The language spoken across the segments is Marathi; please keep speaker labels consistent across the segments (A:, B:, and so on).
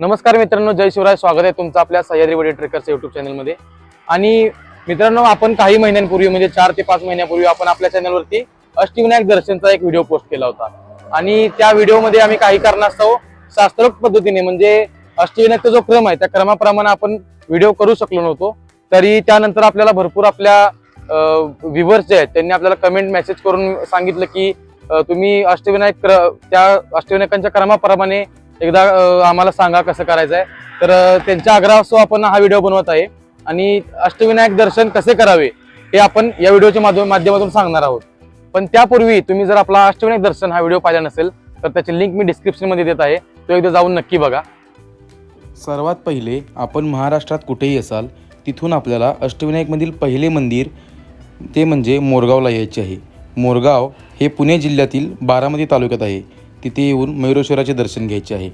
A: नमस्कार मित्रांनो जय शिवराय. स्वागत आहे तुमचं आपल्या सह्याद्री वडे ट्रेकर्स युट्यूब चॅनलमध्ये आणि मित्रांनो आपण काही महिन्यांपूर्वी म्हणजे चार ते पाच महिन्यापूर्वी आपण आपल्या चॅनलवरती अष्टविनायक दर्शनचा एक व्हिडिओ पोस्ट केला होता. आणि त्या व्हिडिओमध्ये आम्ही काही कारणास्तव शास्त्रोक्त पद्धतीने म्हणजे अष्टविनायकचा जो क्रम आहे त्या क्रमाप्रमाणे आपण व्हिडिओ करू शकलो नव्हतो. तरी त्यानंतर आपल्याला भरपूर आपल्या व्ह्युअर्स जे आहेत त्यांनी आपल्याला कमेंट मेसेज करून सांगितलं की तुम्ही अष्टविनायक क्र- त्या अष्टविनायकांच्या क्रमाप्रमाणे एकदा आम्हाला सांगा कसं करायचं आहे तर त्यांच्या आग्रहासो आपण हा व्हिडिओ बनवत आहे आणि अष्टविनायक दर्शन कसे करावे हे आपण या व्हिडिओच्या माध्यम- माध्यमातून सांगणार आहोत. पण त्यापूर्वी तुम्ही जर आपला अष्टविनायक दर्शन हा व्हिडिओ पाहिला नसेल तर त्याची लिंक मी डिस्क्रिप्शनमध्ये देत आहे. तो एकदा जाऊन नक्की बघा.
B: सर्वात पहिले आपण महाराष्ट्रात कुठेही असाल तिथून आपल्याला अष्टविनायकमधील पहिले मंदिर ते म्हणजे मोरगावला यायचे आहे. मोरगाव हे पुणे जिल्ह्यातील बारामती तालुक्यात आहे. तिथे येऊन मयुरेश्वराचे दर्शन घ्यायचे आहे.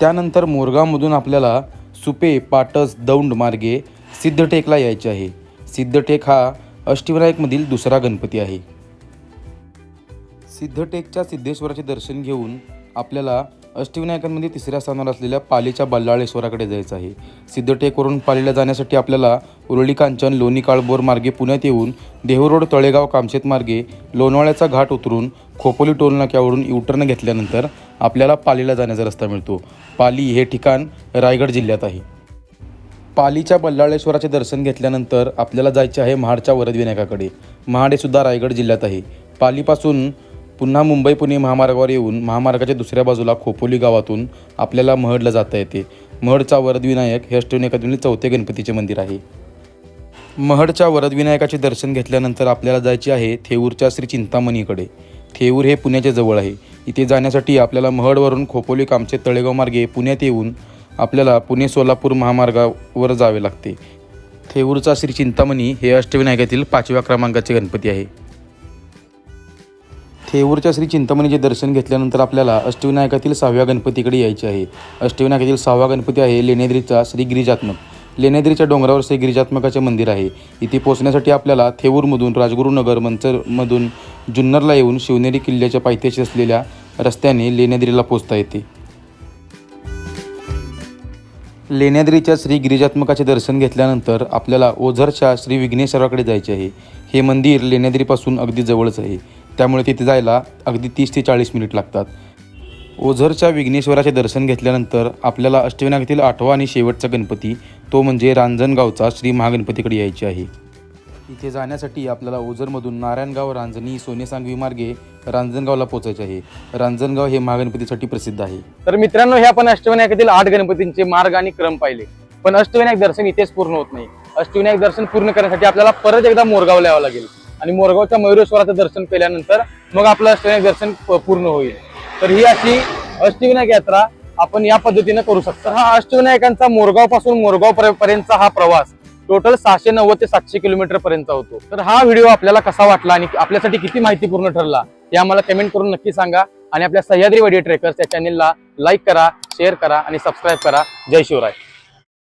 B: त्यानंतर मोरगावमधून आपल्याला सुपे पाटस दौंड मार्गे सिद्धटेकला यायचे आहे. सिद्धटेक हा अष्टविनायकमधील दुसरा गणपती आहे. सिद्धटेकच्या सिद्धेश्वराचे दर्शन घेऊन आपल्याला अष्टविनायकांमध्ये तिसऱ्या स्थानावर असलेल्या पालीच्या बल्लाळेश्वराकडे जायचं आहे. सिद्धटेकवरून पालीला जाण्यासाठी आपल्याला उरळी कांचन लोणी काळबोर मार्गे पुण्यात येऊन देहरोड तळेगाव कामशेत मार्गे लोणावळ्याचा घाट उतरून खोपोली टोल नाक्यावरून युटर्न घेतल्यानंतर आपल्याला पालीला जाण्याचा रस्ता मिळतो. पाली हे ठिकाण रायगड जिल्ह्यात आहे. पालीच्या बल्लाळेश्वराचे दर्शन घेतल्यानंतर आपल्याला जायचे आहे महाडच्या वरदविनायकाकडे महाड हे सुद्धा रायगड जिल्ह्यात आहे. पालीपासून पुन्हा मुंबई पुणे महामार्गावर येऊन महामार्गाच्या दुसऱ्या बाजूला खोपोली गावातून आपल्याला महडला जाता येते. महडचा वरदविनायक हे अष्टविनायकातील चौथे गणपतीचे मंदिर आहे. महडच्या वरदविनायकाचे दर्शन घेतल्यानंतर आपल्याला जायचे आहे थेऊरच्या श्री चिंतामणीकडे. थेऊर हे पुण्याच्या जवळ आहे. इथे जाण्यासाठी आपल्याला महडवरून खोपोली कामचे तळेगाव मार्गे पुण्यात येऊन आपल्याला पुणे सोलापूर महामार्गावर जावे लागते. थेऊरचा श्री चिंतामणी हे अष्टविनायकातील पाचव्या क्रमांकाचे गणपती आहे. थेऊरच्या श्री चिंतामणीचे दर्शन घेतल्यानंतर आपल्याला अष्टविनायकातील सहाव्या गणपतीकडे यायचे आहे. अष्टविनायकातील सहावा गणपती आहे लेण्याद्रीचा श्री गिरिजात्मक. लेण्याद्रीच्या डोंगरावर श्री गिरिजात्मकाचे मंदिर आहे. इथे पोहोचण्यासाठी आपल्याला थेऊरमधून राजगुरुनगर मंचरमधून जुन्नरला येऊन शिवनेरी किल्ल्याच्या पायथ्याशी असलेल्या रस्त्याने लेण्याद्रीला पोहोचता येते. लेण्याद्रीच्या श्री गिरिजात्मकाचे दर्शन घेतल्यानंतर आपल्याला ओझरच्या श्री विघ्नेश्वराकडे जायचे आहे. हे मंदिर लेण्याद्रीपासून अगदी जवळच आहे. त्यामुळे तिथे जायला अगदी तीस ते चाळीस मिनिट लागतात. ओझरच्या विघ्नेश्वराचे दर्शन घेतल्यानंतर आपल्याला अष्टविनायकातील आठवा आणि शेवटचा गणपती तो म्हणजे रांजणगावचा श्री महागणपतीकडे यायचे आहे. इथे जाण्यासाठी आपल्याला ओझरमधून नारायणगाव रांजणी सोनेसांगवी मार्गे रांजणगावला पोचायचे आहे. रांजणगाव हे महागणपतीसाठी प्रसिद्ध आहे.
A: तर मित्रांनो हे आपण अष्टविनायकातील आठ गणपतींचे मार्ग आणि क्रम पाहिले. पण अष्टविनायक दर्शन इथेच पूर्ण होत नाही. अष्टविनायक दर्शन पूर्ण करण्यासाठी आपल्याला परत एकदा मोरगावला यावं लागेल. आणि मोरगावच्या मयुरेश्वराचं दर्शन केल्यानंतर मग आपलं अष्टविनायक दर्शन पूर्ण होईल. तर ही अशी अष्टविनायक यात्रा आपण या पद्धतीने करू शकतो. हा अष्टविनायकांचा मोरगावपासून मोरगाव पर्यंतचा हा प्रवास टोटल सहाशे नव्वद ते सातशे किलोमीटर पर्यंत होतो. तर हा व्हिडिओ आपल्याला कसा वाटला आणि आपल्यासाठी किती माहितीपूर्ण ठरला हे आम्हाला कमेंट करून नक्की सांगा. आणि आपल्या सह्याद्री वडिओ ट्रेकर्स या चॅनेलला लाईक करा शेअर करा आणि सबस्क्राईब करा. जय शिवराय.